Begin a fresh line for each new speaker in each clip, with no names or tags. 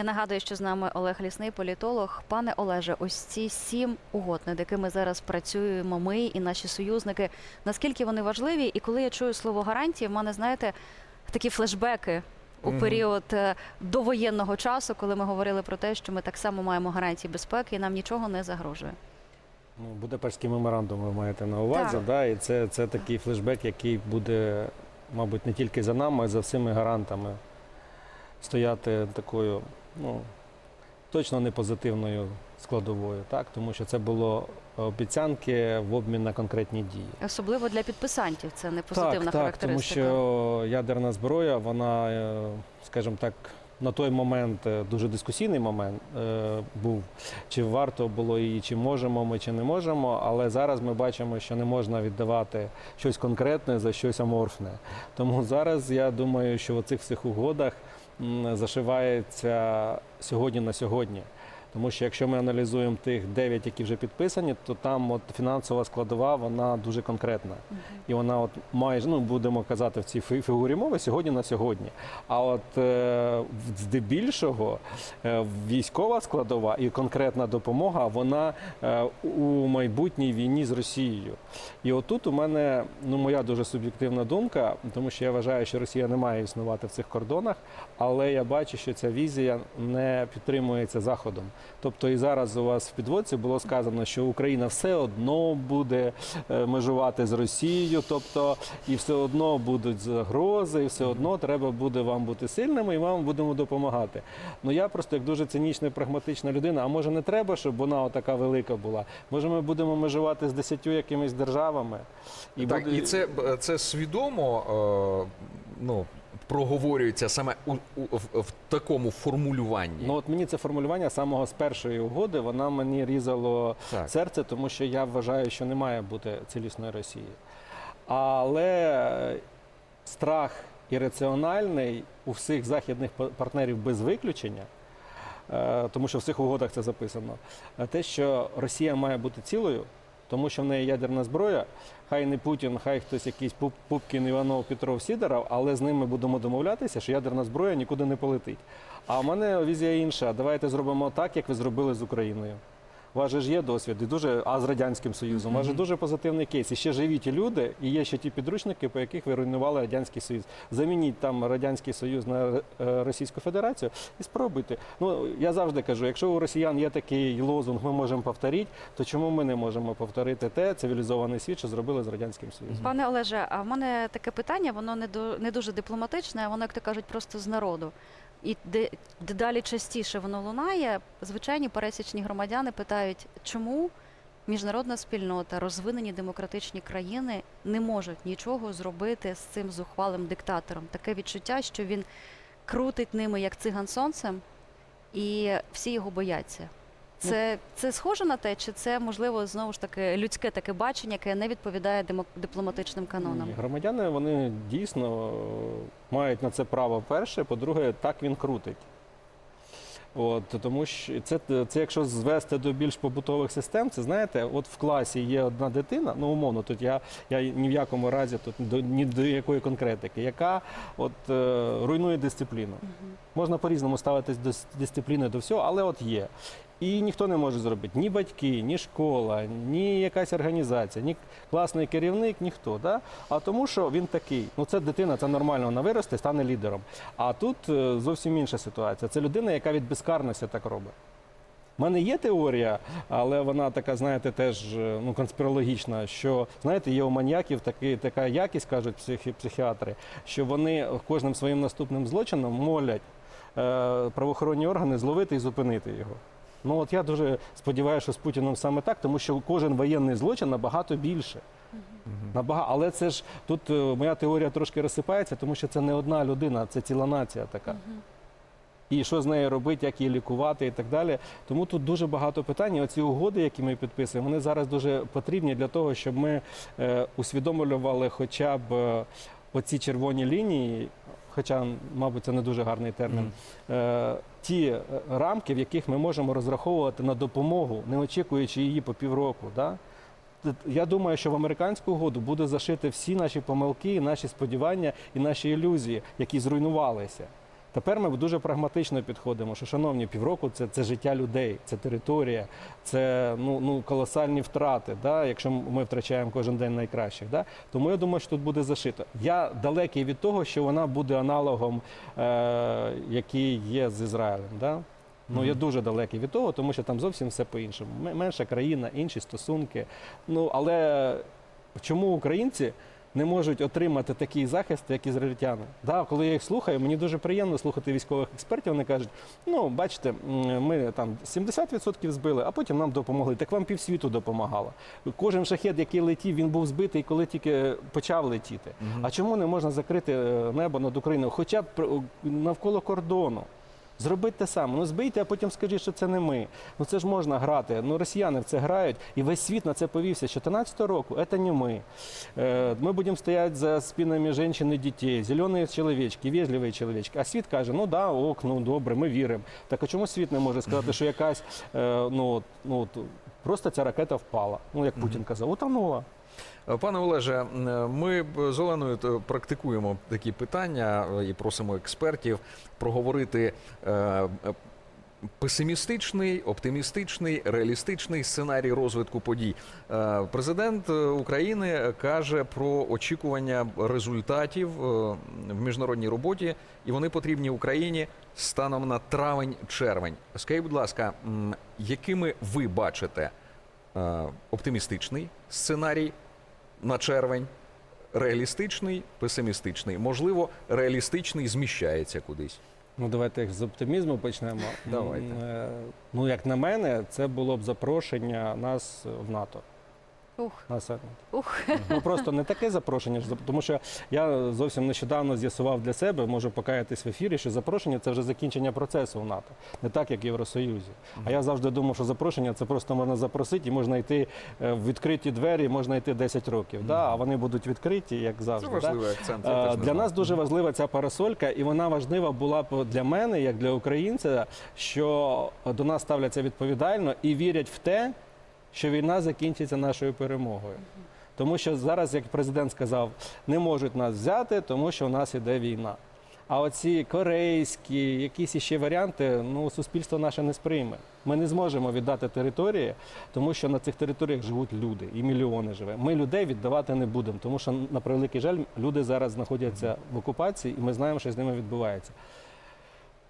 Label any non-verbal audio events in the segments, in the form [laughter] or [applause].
Я нагадую, що з нами Олег Лісний, політолог. Пане Олеже, ось ці сім угод, над якими зараз працюємо ми і наші союзники. Наскільки вони важливі? І коли я чую слово гарантії, в мене знаєте такі флешбеки у період е, довоєнного часу, коли ми говорили про те, що ми так само маємо гарантії безпеки, і нам нічого не загрожує.
Ну, Будапештський меморандум ви маєте на увазі,
Так.
да? і це, це такий флешбек, який буде, мабуть, не тільки за нами, а й за всіми гарантами стояти такою, ну, точно не позитивною складовою, так? тому що це було обіцянки в обмін на конкретні дії.
Особливо для підписантів. Це не позитивна
так, так, тому що ядерна зброя, вона, е, скажімо так, на той момент е, дуже дискусійний момент е, був, чи варто було її, чи можемо ми, чи не можемо. Але зараз ми бачимо, що не можна віддавати щось конкретне за щось аморфне. Тому зараз я думаю, що в цих всіх угодах зашивається сьогодні на сьогодні. Тому що якщо ми аналізуємо тих 9, які вже підписані, то там от фінансова складова вона дуже конкретна. І вона от майже, ну будемо казати в цій фі- фігурі мови сьогодні на сьогодні. А от е, здебільшого е, військова складова і конкретна допомога, вона е, у майбутній війні з Росією. І отут у мене ну моя дуже суб'єктивна думка, тому що я вважаю, що Росія не має існувати в цих кордонах, але я бачу, що ця візія не підтримується Заходом. Тобто і зараз у вас в підводці було сказано, що Україна все одно буде е, межувати з Росією, тобто і все одно будуть загрози, і все одно треба буде вам бути сильними, і вам будемо допомагати. Ну я просто як дуже цинічна і прагматична людина. А може не треба, щоб вона така велика була? Може, ми будемо межувати з десятью якимись державами?
так,
буде-
і це, це свідомо е, ну, проговорюється саме у, у, в, в такому формулюванні.
Ну от мені це формулювання самого з першої угоди, вона мені різало
Так.
серце, тому що я вважаю, що не має бути цілісної Росії. Але страх ірраціональний у всіх західних партнерів без виключення, е, тому що в цих угодах це записано, е, те, що Росія має бути цілою, тому що в неї ядерна зброя, хай не Путін, хай хтось якийсь Пупкін, Іванов, Петров, Сідоров, але з ними будемо домовлятися, що ядерна зброя нікуди не полетить. А в мене візія інша. Давайте зробимо так, як ви зробили з Україною. У вас же ж є досвід, і дуже, а з Радянським Союзом. У вас же дуже позитивний кейс. І ще живі ті люди, і є ще ті підручники, по яких ви руйнували Радянський Союз. Замініть там Радянський Союз на е, Російську Федерацію і спробуйте. Ну я завжди кажу, якщо у росіян є такий лозунг, ми можемо повторити, то чому ми не можемо повторити те цивілізований світ, що зробили з Радянським Союзом?
Пане Олеже, а в мене таке питання, воно не до не дуже дипломатичне, воно, як то кажуть, просто з народу. І дедалі частіше воно лунає, звичайні пересічні громадяни питають, чому міжнародна спільнота, розвинені демократичні країни не можуть нічого зробити з цим зухвалим диктатором. Таке відчуття, що він крутить ними як циган сонцем, і всі його бояться. Це, це схоже на те, чи це можливо знову ж таки людське таке бачення, яке не відповідає дипломатичним канонам?
Ні, Громадяни вони дійсно е, мають на це право перше. По-друге, так він крутить. От, тому що це, це якщо звести до більш побутових систем, це знаєте, от в класі є одна дитина, ну умовно, тут я, я ні в якому разі тут до ні до якої конкретики, яка от е, руйнує дисципліну. Можна по-різному ставитись до дисципліни до всього, але от є. І ніхто не може зробити ні батьки, ні школа, ні якась організація, ні класний керівник, ніхто. Да? А тому, що він такий. Ну це дитина, це нормально, вона виросте, стане лідером. А тут е, зовсім інша ситуація. Це людина, яка від безкарності так робить. У мене є теорія, але вона така, знаєте, теж е, ну, конспірологічна, що знаєте, є у маньяків таки, така якість, кажуть психі, психіатри, що вони кожним своїм наступним злочином молять е, правоохоронні органи зловити і зупинити його. Ну от я дуже сподіваюся, що з Путіном саме так, тому що кожен воєнний злочин набагато більше. Набага... Але це ж тут е, моя теорія трошки розсипається, тому що це не одна людина, це ціла нація така. І що з нею робити, як її лікувати і так далі. Тому тут дуже багато питань. І Оці угоди, які ми підписуємо, вони зараз дуже потрібні для того, щоб ми е, усвідомлювали хоча б е, оці червоні лінії, хоча, мабуть, це не дуже гарний термін. Е, ті е, рамки, в яких ми можемо розраховувати на допомогу, не очікуючи її по півроку. Да? Я думаю, що в американську угоду буде зашити всі наші помилки, наші сподівання і наші ілюзії, які зруйнувалися. Тепер ми дуже прагматично підходимо, що, шановні, півроку це, це життя людей, це територія, це ну, ну, колосальні втрати, да, якщо ми втрачаємо кожен день найкращих. Да? Тому я думаю, що тут буде зашито. Я далекий від того, що вона буде аналогом, е, який є з Ізраїлем. Да? Ну, я дуже далекий від того, тому що там зовсім все по-іншому. Менша країна, інші стосунки. Ну, але чому українці не можуть отримати такий захист, як ізраїльтяни? Да, коли я їх слухаю, мені дуже приємно слухати військових експертів. Вони кажуть: ну, бачите, ми там 70% збили, а потім нам допомогли. Так вам півсвіту допомагало. Кожен шахет, який летів, він був збитий, коли тільки почав летіти.
Мгм.
А чому не можна закрити е, небо над Україною, хоча б про- навколо кордону? Зробіть те саме. Ну збийте, а потім скажіть, що це не ми. Ну це ж можна грати. Ну росіяни в це грають, і весь світ на це повівся. З 14 року це не ми. Е, Ми будемо стояти за спинами жінок і дітей, зелені чоловічки, вежливі чоловічки. А світ каже: ну да, ок, ну добре, ми віримо. Так а чому світ не може сказати, що якась е, ну, ну просто ця ракета впала? Ну як Путін казав, утонула.
Е, Пане Олеже, ми б з Оленою е, практикуємо такі питання е, і просимо експертів проговорити е, е, песимістичний, оптимістичний, реалістичний сценарій розвитку подій. Е, Президент е, України каже про очікування результатів е, в міжнародній роботі, і вони потрібні Україні станом на травень-червень. Скажіть, будь ласка, якими ви бачите е, оптимістичний сценарій на червень, реалістичний, песимістичний. Можливо, реалістичний зміщається кудись.
Ну, давайте з оптимізму почнемо.
Давайте.
Е, Ну, як на мене, це було б запрошення нас в НАТО.
Ух,
На саміт.
ух.
Ну просто не таке запрошення, тому що я зовсім нещодавно з'ясував для себе, можу покаятись в ефірі, що запрошення це вже закінчення процесу в НАТО, не так як в Євросоюзі. А я завжди думав, що запрошення це просто можна запросити і можна йти е, в відкриті двері, можна йти 10 років. Да? А вони будуть відкриті, як
Це
завжди. да?
акцент. я
Е,
теж не
Для нас дуже важлива ця парасолька, і вона важлива була б для мене, як для українця, що до нас ставляться відповідально і вірять в те, що війна закінчиться нашою перемогою. Тому що зараз, як президент сказав, не можуть нас взяти, тому що у нас іде війна. А оці корейські, якісь іще варіанти, ну суспільство наше не сприйме. Ми не зможемо віддати території, тому що на цих територіях живуть люди, і мільйони живе. Ми людей віддавати не будемо, тому що на превеликий жаль, люди зараз знаходяться в окупації, і ми знаємо, що з ними відбувається.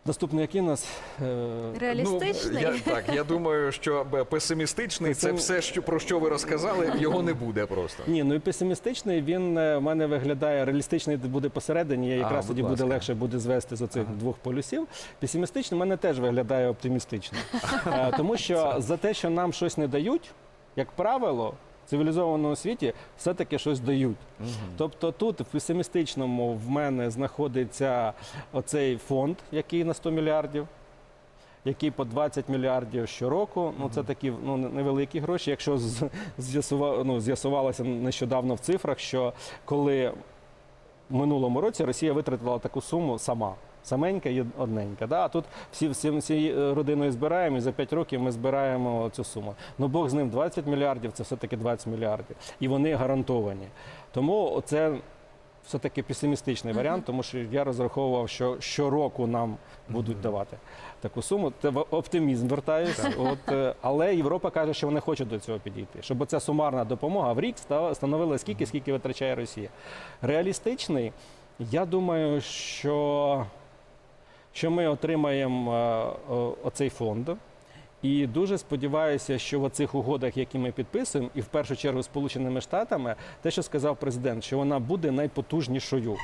Наступний який у нас е,
Реалістичний.
Ну, я, так, я думаю, що б, песимістичний це
Песим-
все, що про що ви розказали, його не буде просто.
Ні, ну і песимістичний він е, в мене виглядає реалістичний буде посередині. Я якраз
будь
тоді буде
ласка.
легше буде звести з оцих двох полюсів. Песимістичний в мене теж виглядає оптимістично. [laughs] Е, Тому що за те, що нам щось не дають, як правило, цивілізованому світі все-таки щось дають. Тобто тут в песимістичному в мене знаходиться оцей фонд, який на 100 мільярдів. Який по 20 мільярдів щороку, ну це такі ну невеликі гроші. Якщо з- з'ясува- ну, з'ясувалося нещодавно в цифрах, що коли в минулому році Росія витратила таку суму сама. Саменька і одненька. Да? А тут всі, всі, всі родиною збираємо, і за 5 років ми збираємо цю суму. Ну Бог з ним 20 мільярдів, це все-таки 20 мільярдів. І вони гарантовані. Тому це все-таки песимістичний варіант, тому що я розраховував, що щороку нам будуть давати таку суму. Це оптимізм вертаюсь. От, е, але Європа каже, що вони хочуть до цього підійти. Щоб ця сумарна допомога в рік ста- становила скільки, скільки витрачає Росія. Реалістичний, я думаю, що, що ми отримаємо е, оцей фонд. І дуже сподіваюся, що в оцих угодах, які ми підписуємо, і в першу чергу Сполученими Штатами, те, що сказав президент, що вона буде найпотужнішою.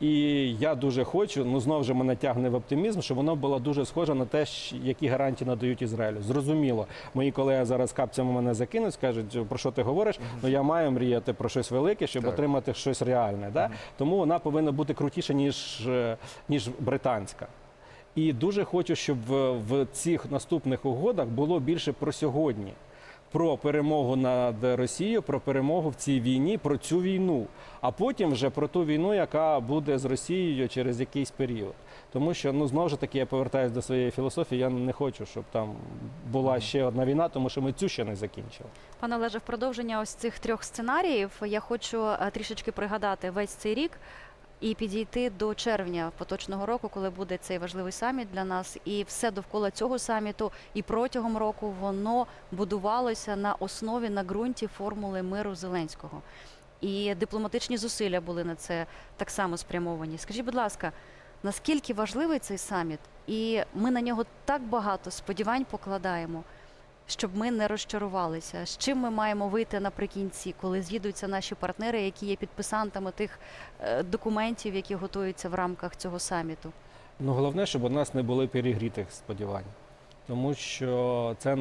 І я дуже хочу, ну знову ж мене тягне в оптимізм, що воно було дуже схоже на те, які гарантії надають Ізраїлю. Зрозуміло, мої колеги зараз капцями мене закинуть, скажуть, про що ти говориш. Ну я маю мріяти про щось велике, щоб
Так.
отримати щось реальне. Да? Тому вона повинна бути крутіша, ніж, е, ніж британська. І дуже хочу, щоб в, в цих наступних угодах було більше про сьогодні, про перемогу над Росією, про перемогу в цій війні, про цю війну, а потім вже про ту війну, яка буде з Росією через якийсь період. Тому що ну знову ж таки я повертаюся до своєї філософії. Я не хочу, щоб там була ще одна війна, тому що ми цю ще не закінчили.
Пане Олеже, в продовження ось цих трьох сценаріїв я хочу е, трішечки пригадати весь цей рік. І підійти до червня поточного року, коли буде цей важливий саміт для нас, і все довкола цього саміту і протягом року воно будувалося на основі на ґрунті формули миру Зеленського. І дипломатичні зусилля були на це так само спрямовані. Скажіть, будь ласка, наскільки важливий цей саміт, і ми на нього так багато сподівань покладаємо, щоб ми не розчарувалися. З чим ми маємо вийти наприкінці, коли з'їдуться наші партнери, які є підписантами тих е, документів, які готуються в рамках цього саміту?
Ну, головне, щоб у нас не були перегрітих сподівань. Тому що це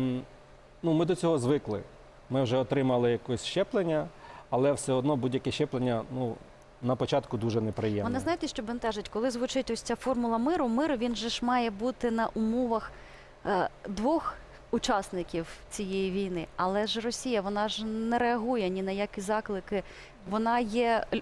ну, ми до цього звикли. Ми вже отримали якесь щеплення, але все одно будь-яке щеплення ну, на початку дуже неприємне.
Мене знаєте, що бентежить, коли звучить ось ця формула миру, мир він же ж має бути на умовах е, двох учасників цієї війни. Але ж Росія вона ж не реагує ні на які заклики. Вона є е,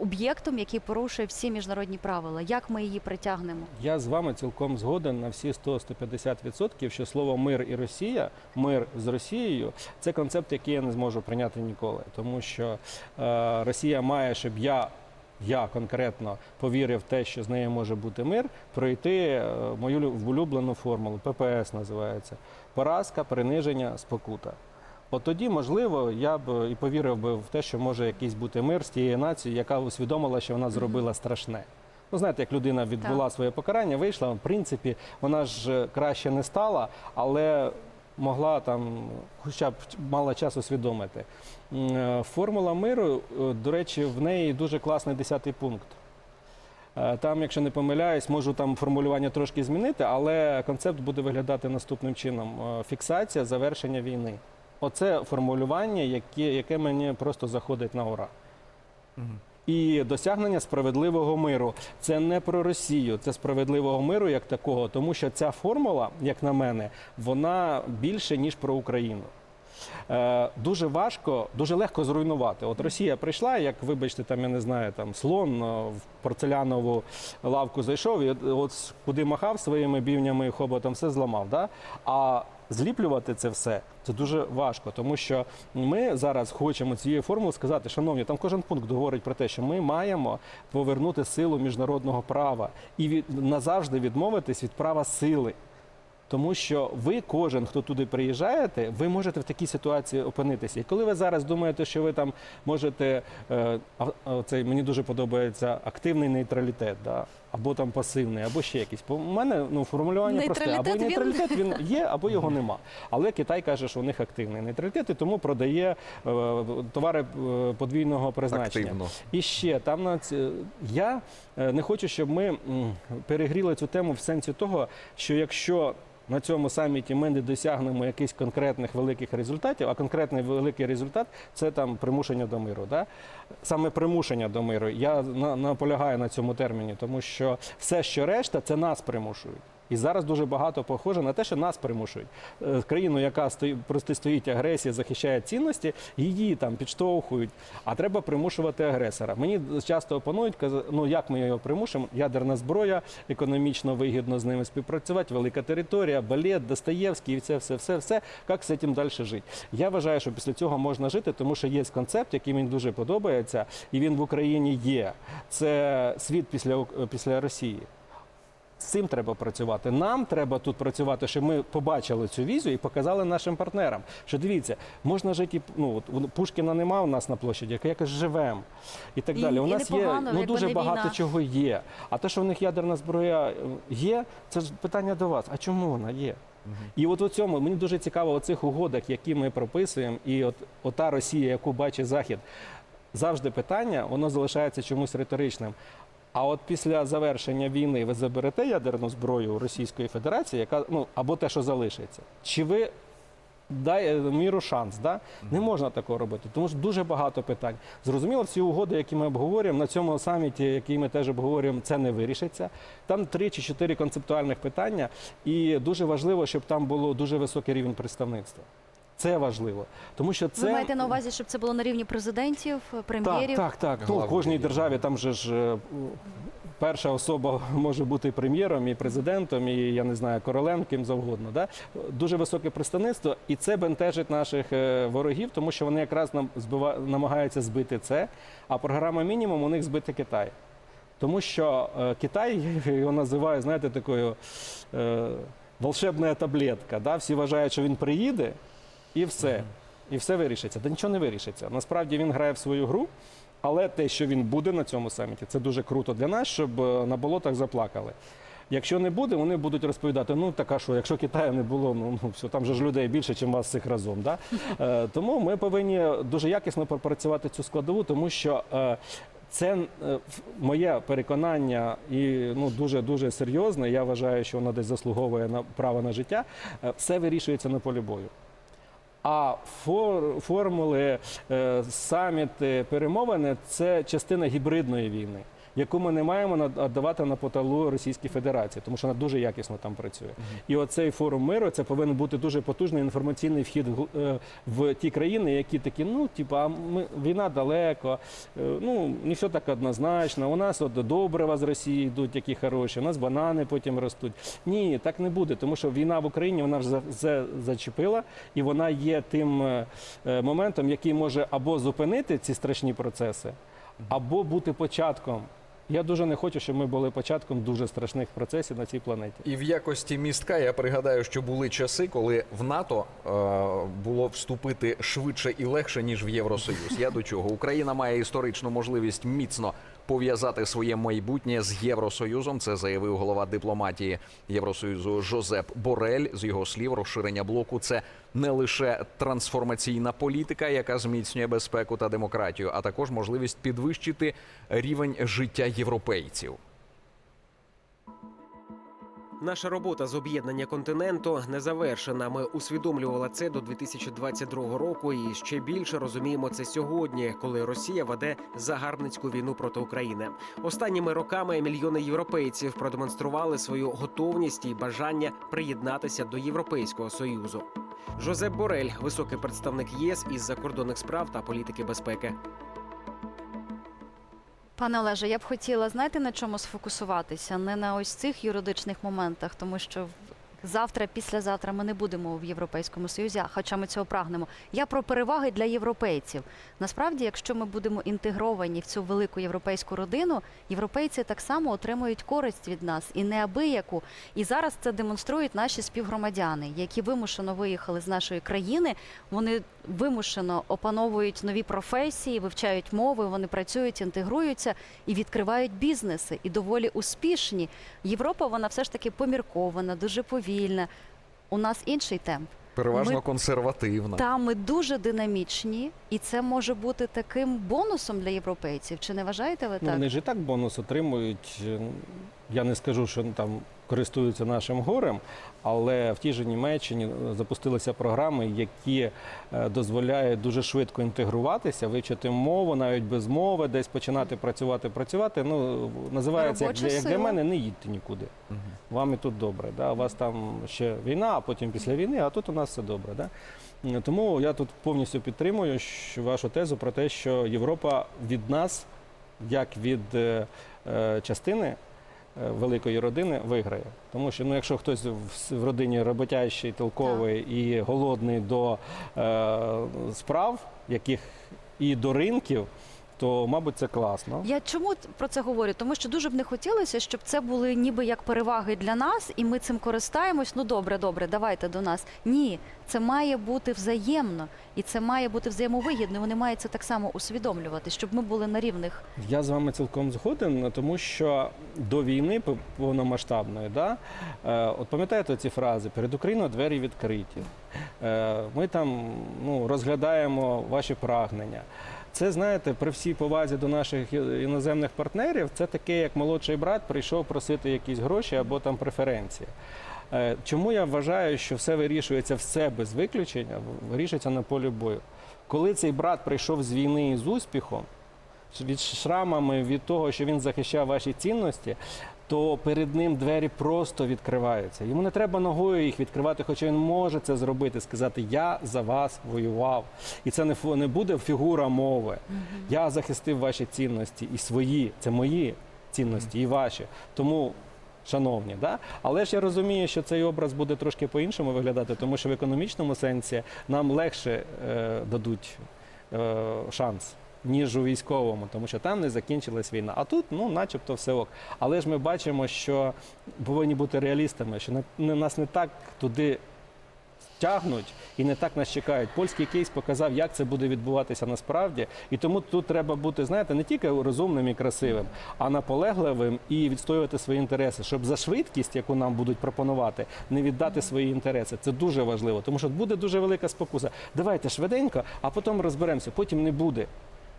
об'єктом, який порушує всі міжнародні правила. Як ми її притягнемо?
Я з вами цілком згоден на всі 100-150%, що слово мир і Росія, мир з Росією це концепт, який я не зможу прийняти ніколи. Тому що е, Росія має, щоб я. Я конкретно повірив в те, що з нею може бути мир, пройти е, мою лю- улюблену формулу, ППС називається поразка, приниження, спокута. От тоді, можливо, я б і повірив би в те, що може якийсь бути мир з тією нацією, яка усвідомила, що вона зробила страшне. Ну, знаєте, як людина відбула своє покарання, вийшла, в принципі, вона ж е, краще не стала, але могла там, хоча б мала час усвідомити. Е, Формула миру, е, до речі, в неї дуже класний 10 пункт. Е, Там, якщо не помиляюсь, можу там формулювання трошки змінити, але концепт буде виглядати наступним чином: фіксація завершення війни. Оце формулювання, яке, яке мені просто заходить на ура.
Мгм.
І досягнення справедливого миру. Це не про Росію, це справедливого миру як такого, тому що ця формула, як на мене, вона більше ніж про Україну. Е, дуже важко, дуже легко зруйнувати. От Росія прийшла, як вибачте, там я не знаю, там слон е, в порцелянову лавку зайшов і от куди махав своїми бівнями і хоботом, все зламав. Да? А зліплювати це все це дуже важко, тому що ми зараз хочемо цією формулою сказати, шановні, там кожен пункт говорить про те, що ми маємо повернути силу міжнародного права і від, назавжди відмовитись від права сили. Тому що ви, кожен, хто туди приїжджаєте, ви можете в такій ситуації опинитися. І коли ви зараз думаєте, що ви там можете, е, а мені дуже подобається активний нейтралітет, да? Або там пасивний, або ще якийсь. По мене ну формулювання просте. Або
Нейтралітет, він-
нейтралітет він [laughs] є, або його нема. Але Китай каже, що у них активний нейтралітет, і тому продає е, товари е, подвійного призначення.
Активно.
І ще там на ці- я е, не хочу, щоб ми перегріли цю тему в сенсі того, що якщо на цьому саміті ми не досягнемо якихось конкретних великих результатів, а конкретний великий результат це там примушення до миру. Да? Саме примушення до миру. Я на- наполягаю на цьому терміні, тому що все, що решта, це нас примушують. І зараз дуже багато похоже на те, що нас примушують. Е, Країну, яка стої, протистоїть агресії, захищає цінності, її там підштовхують. А треба примушувати агресора. Мені часто опонують, ну як ми його примушимо? Ядерна зброя, економічно вигідно з ними співпрацювати, велика територія, балет, Достоєвський, і це все, все, все. Як з цим далі жити? Я вважаю, що після цього можна жити, тому що є концепт, який мені дуже подобається, і він в Україні є. Це світ після, після Росії. З цим треба працювати. Нам треба тут працювати, щоб ми побачили цю візію і показали нашим партнерам, що дивіться, можна жити. і, Ну от Пушкіна нема у нас на площаді, якось живемо і так
І-
далі. У
і
нас є ну дуже багато
війна.
чого є. А те, що в них ядерна зброя е, є, це ж питання до вас. А чому вона є? І от у цьому мені дуже цікаво у цих угодах, які ми прописуємо, і от ота Росія, яку бачить Захід, завжди питання, воно залишається чомусь риторичним. А от після завершення війни ви заберете ядерну зброю Російської Федерації, яка ну або те, що залишиться, чи ви дай міру шанс? Да? Не можна такого робити, тому що дуже багато питань. Зрозуміло, всі угоди, які ми обговорюємо на цьому саміті, який ми теж обговорюємо, це не вирішиться. Там три чи чотири концептуальних питання, і дуже важливо, щоб там було дуже високий рівень представництва. Це важливо, тому що це
Ви маєте на увазі, щоб це було на рівні президентів, прем'єрів?
так, так, так. Ну, в кожній державі там же ж е, перша особа [laughs] може бути прем'єром і президентом, і я не знаю, королем, ким завгодно. Да? Дуже високе представництво, і це бентежить наших е, ворогів, тому що вони якраз нам збива... намагаються збити це. А програма мінімум у них збити Китай. Тому що е, Китай [laughs] його називаю, знаєте, такою е, волшебна таблетка. Да? Всі вважають, що він приїде і все. І все вирішиться. Та нічого не вирішиться. Насправді він грає в свою гру, але те, що він буде на цьому саміті, це дуже круто для нас, щоб е, на болотах заплакали. Якщо не буде, вони будуть розповідати: ну така що, якщо Китаю не було, ну, ну все, там же ж людей більше, ніж вас всіх разом. Да? Е, тому ми повинні дуже якісно пропрацювати цю складову, тому що е, це е, моє переконання і ну дуже дуже серйозне. Я вважаю, що воно десь заслуговує на право на життя. Е, Все вирішується на полі бою. А фор, формули, е, саміти, перемовини це частина гібридної війни, яку ми не маємо над- віддавати на поталу Російській Федерації, тому що вона дуже якісно там працює. І оцей форум миру це повинен бути дуже потужний інформаційний вхід в- е, ті країни, які такі, ну типа, ми війна далеко, е, ну не все так однозначно. У нас от добрива з Росії йдуть, які хороші, у нас банани потім ростуть. Ні, так не буде, тому що війна в Україні вона вже за- за- зачепила, і вона є тим е, моментом, який може або зупинити ці страшні процеси, або бути початком. Я дуже не хочу, щоб ми були початком дуже страшних процесів на цій планеті.
І в якості містка я пригадаю, що були часи, коли в НАТО е, було вступити швидше і легше ніж в Євросоюз. Я до чого Україна має історичну можливість міцно пов'язати своє майбутнє з Євросоюзом. Це заявив голова дипломатії Євросоюзу Жозеп Борель. З його слів, розширення блоку це не лише трансформаційна політика, яка зміцнює безпеку та демократію, а також можливість підвищити рівень життя європейців.
Наша робота з об'єднання континенту не завершена. Ми усвідомлювали це до 2022 року і ще більше розуміємо це сьогодні, коли Росія веде загарбницьку війну проти України. Останніми роками мільйони європейців продемонстрували свою готовність і бажання приєднатися до Європейського союзу. Жозеп Борель, високий представник ЄС із закордонних справ та політики безпеки.
Пане Олеже, я б хотіла, знаєте, на чому сфокусуватися? Не на ось цих юридичних моментах, тому що завтра, післязавтра ми не будемо в Європейському Союзі, хоча ми цього прагнемо. Я про переваги для європейців. Насправді, якщо ми будемо інтегровані в цю велику європейську родину, європейці так само отримують користь від нас і неабияку. І зараз це демонструють наші співгромадяни, які вимушено виїхали з нашої країни. Вони вимушено опановують нові професії, вивчають мови, вони працюють, інтегруються і відкривають бізнеси, і доволі успішні. Європа вона все ж таки поміркована, дуже повільна. У нас інший темп.
Переважно
Ми-
консервативна.
Там ми дуже динамічні, і це може бути таким бонусом для європейців. Чи не вважаєте ви
Ну, вони ж і так бонус отримують. Я не скажу, що там користуються нашим горем, але в тій же Німеччині е, запустилися програми, які е, дозволяють дуже швидко інтегруватися, вивчити мову, навіть без мови, десь починати працювати, працювати. Ну називається як для, як для мене, не їдьте нікуди.
Мгм.
Вам і тут добре. Да? У вас там ще війна, а потім після війни, а тут у нас все добре. Да? Е, Тому я тут повністю підтримую вашу тезу про те, що Європа від нас, як від частини великої родини, виграє. Тому що ну, якщо хтось в, в родині роботящий, толковий і голодний до е, справ, яких і до ринків, то, мабуть, це класно.
Я чому про це говорю? Тому що дуже б не хотілося, щоб це були ніби як переваги для нас, і ми цим користаємось. Ну добре, добре, давайте до нас. Ні, це має бути взаємно, і це має бути взаємовигідно. Вони мають це так само усвідомлювати, щоб ми були на рівних.
Я з вами цілком згоден, тому що до війни повномасштабної, да, е, от пам'ятаєте ці фрази перед Україною двері відкриті. Е, ми там ну, розглядаємо ваші прагнення. Це знаєте, при всій повазі до наших іноземних партнерів, це таке, як молодший брат прийшов просити якісь гроші або там преференції. Е, Чому я вважаю, що все вирішується все без виключення, вирішується на полі бою. Коли цей брат прийшов з війни з успіхом, від шрамами, від того, що він захищав ваші цінності, то перед ним двері просто відкриваються. Йому не треба ногою їх відкривати, хоча він може це зробити, сказати Я за вас воював. І це не не буде фігура мови. Я захистив ваші цінності і свої, це мої цінності, і ваші. Тому. Шановні, да? але ж я розумію, що цей образ буде трошки по-іншому виглядати, тому що в економічному сенсі нам легше е, дадуть е, шанс ніж у військовому, тому що там не закінчилась війна. А тут, ну, начебто, все ок. Але ж ми бачимо, що повинні бути реалістами, що не, нас не так туди тягнуть і не так нас чекають. Польський кейс показав, як це буде відбуватися насправді. І тому тут треба бути, знаєте, не тільки розумним і красивим, а наполегливим і відстоювати свої інтереси, щоб за швидкість, яку нам будуть пропонувати, не віддати свої інтереси. Це дуже важливо, тому що буде дуже велика спокуса. Давайте швиденько, а потім розберемося. Потім не буде.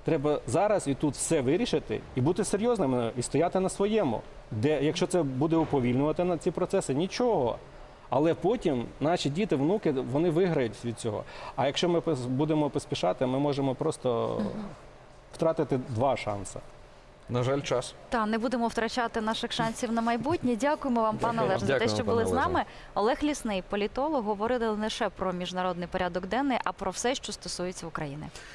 Треба зараз і тут все вирішити і бути серйозними і стояти на своєму. Де, якщо це буде уповільнювати на ці процеси, нічого. Але потім наші діти, внуки, вони виграють від цього. А якщо ми будемо поспішати, ми можемо просто втратити два шанси.
На жаль, час.
Та не будемо втрачати наших шансів на майбутнє. Дякуємо вам, пане. Олеже, за те, що були з нами. Олег Лісний, політолог, говорили не лише про міжнародний порядок денний, а про все, що стосується України.